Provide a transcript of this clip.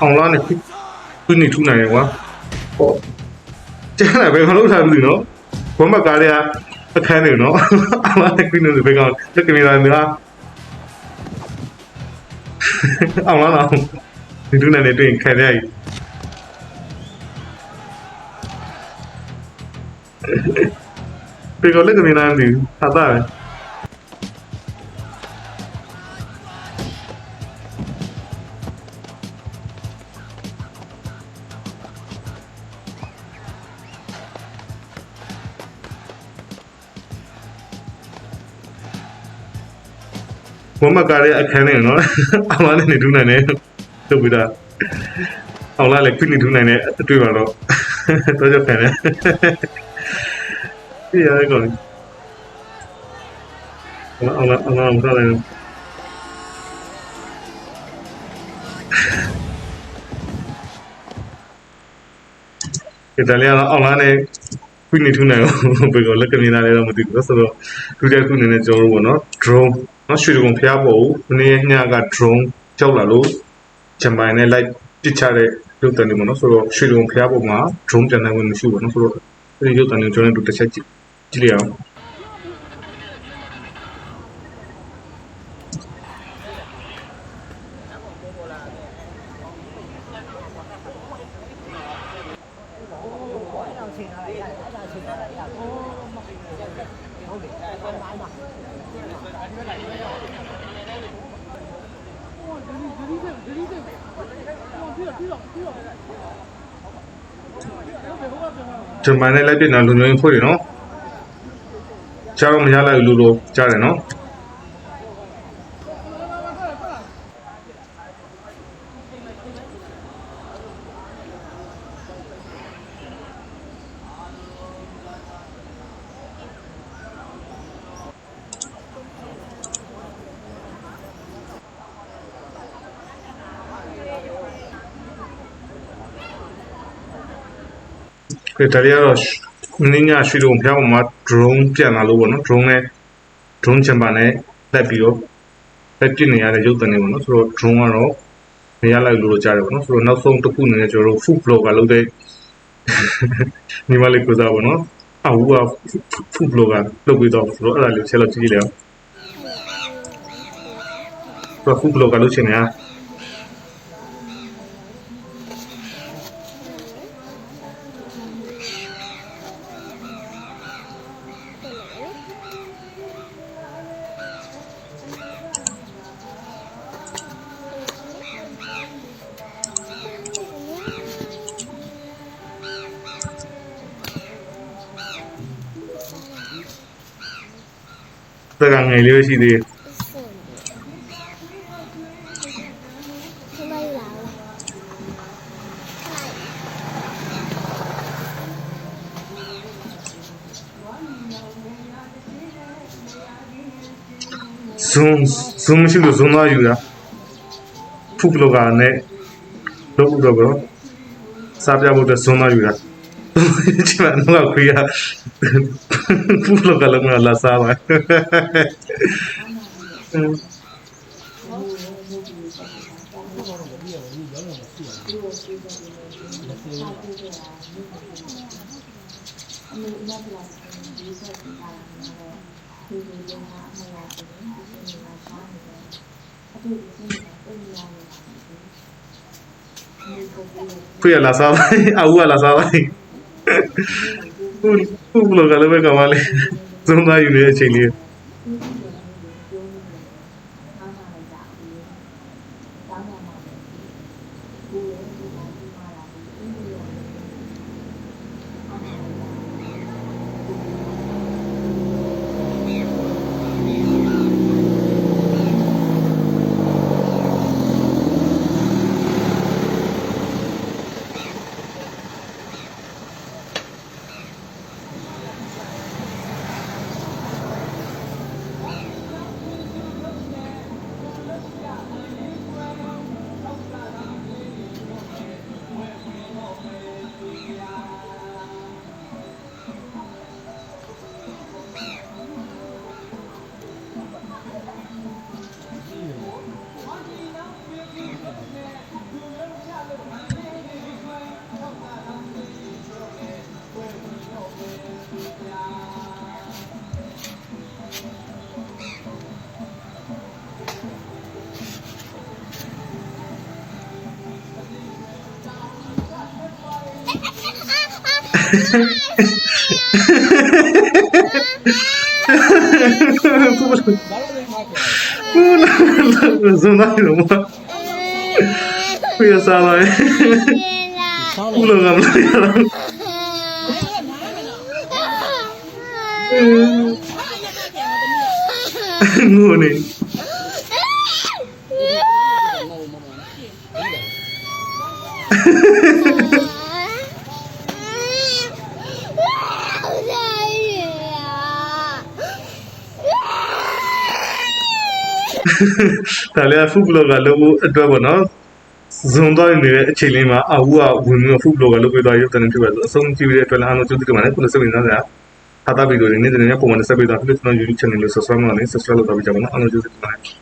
အောင်လားနဲ့ခုနေထူနိုင်တယ်ကွာဟောကျန်တယ်ဘယ်မှာလောက်ထားမသိနော်ဘုံမကားရအခန်းနေနော်အောင်လားနဲ့ခုနေဘယ်ကောင်လက်ကနေတာမလားအောင်လားနော်ဒီထူနိုင်တဲ့တွေ့ရင်ခံရည်ဘယ်ကောင်လက်ကနေတာမသိဘူးဟာတာပဲ ဘုံမကားရဲ့အခန်းနဲ့နော်အောင်လာနဲ့နေထူးနိုင်တယ်တုတ်ပြီးသားအောင်လာလည်းခွနေထူးနိုင်တဲ့အတွေ့ပါတော့တော့ကြခံတယ်ဒီရကောအောင်လာအောင်လာအောင်လာတယ်ဒီတလေးကတော့အောင်လာနဲ့ခွနေထူးနိုင်အောင်ဘယ်လိုလက်ကနေလာလဲတော့မသိဘူးဆိုတော့ဒုတိယခုအနေနဲ့ကျွန်တော်တို့ပေါ့နော် drone နော်ရွှေကုံဖျားပေါ်ကိုမနေ့ညက drone ကြောက်လာလို့ဂျမိုင်နဲ့ light ပစ်ချတဲ့ရုပ်တံတွေပေါ့နော်ဆိုတော့ရွှေကုံဖျားပေါ်မှာ drone ပြန်နိုင်ဝင်မရှိဘူးပေါ့နော်ဆိုတော့အဲဒီရုပ်တံတွေကျွန်တော်တို့တစ်ချက်ကြည့်ကြည့်လိုက်အောင် ဂျမိုင်နဲ့ light ပစ်နေတာလုံလုံဖွင့်တယ်နော်ကြားတော့မရလိုက်ဘူးလို့တော့ကြားတယ်နော် ကဲဒါရီကတော့မင်းညရွှေတုံဖျားပေါ်မှာ drone ပြန်လာလို့ပေါ့နော် drone နဲ့ drone ချမ်ပါနဲ့တက်ပြီးတော့တက်ပြစ်နေရတဲ့ရုပ်တံတွေပေါ့နော်ဆိုတော့ drone ကတော့မရလိုက်လို့တော့ကြားတယ်ပေါ့နော်ဆိုတော့နောက်ဆုံးတစ်ခုအနေနဲ့ကျွန်တော်တို့ food blogger လုပ်တဲ့ညီမလေးကိုစားပေါ့နော်အဟူက food blogger လုပ်ပြီးတော့ဆိုတော့အဲ့ဒါလေးချက်လောက်ကြည့်လိုက်အောင်ဆိုတော့ food blogger လုပ်ချင်တယ် သက်ကငယ်လေးပဲရှိသေးတယ်ဇွန်ဇွန်မရှိလို့ဇွန်သားယူတာဖုတ်ဘလော့ကာနဲ့လုပ်လို့တော့စာပြဖို့အတွက်ဇွန်သားယူတာ ဒီမှာတော့ခွေးရဖုဘလော့ဂါလည်းမလာစားပါခွေးရလာစားပါအူကလာစားပါ ဖုဖုဘလော့ဂါလည်းပဲကမလေး zoom သွားယူနေတဲ့အချိန်လေးท ဇွန်တိုင်းတော့မပြရစားလိုက်ဆောင်းဘူးလေ လောကမလို့ရတော့ငိုနေ ဒါလည်းဖုဘလော့ကလုပ်ဖို့အတွက်ပေါ့နော်ဇွန်တိုင်းနေတဲ့အချိန်လေးမှာအဝူကဝင်ပြီးဖုဘလော့ကလုပ်ပေးသွားရုပ်တရင်ဖြစ်ပါဆိုအဆုံးကြည့်ရတဲ့အတွက်လည်းအားလုံးကျေးဇူးတင်ပါတယ်ခုနစပင်းသားကဟာတာဗီဒီယိုတွေနေ့စဉ်နဲ့ပုံမှန်ဆက်ပေးသွားဖြစ်လို့ကျွန်တော် YouTube channel ကို subscribe လုပ်နေ subscribe လုပ်တော့ပြကြပါနော်အားလုံးကျေးဇူးတင်ပါတယ်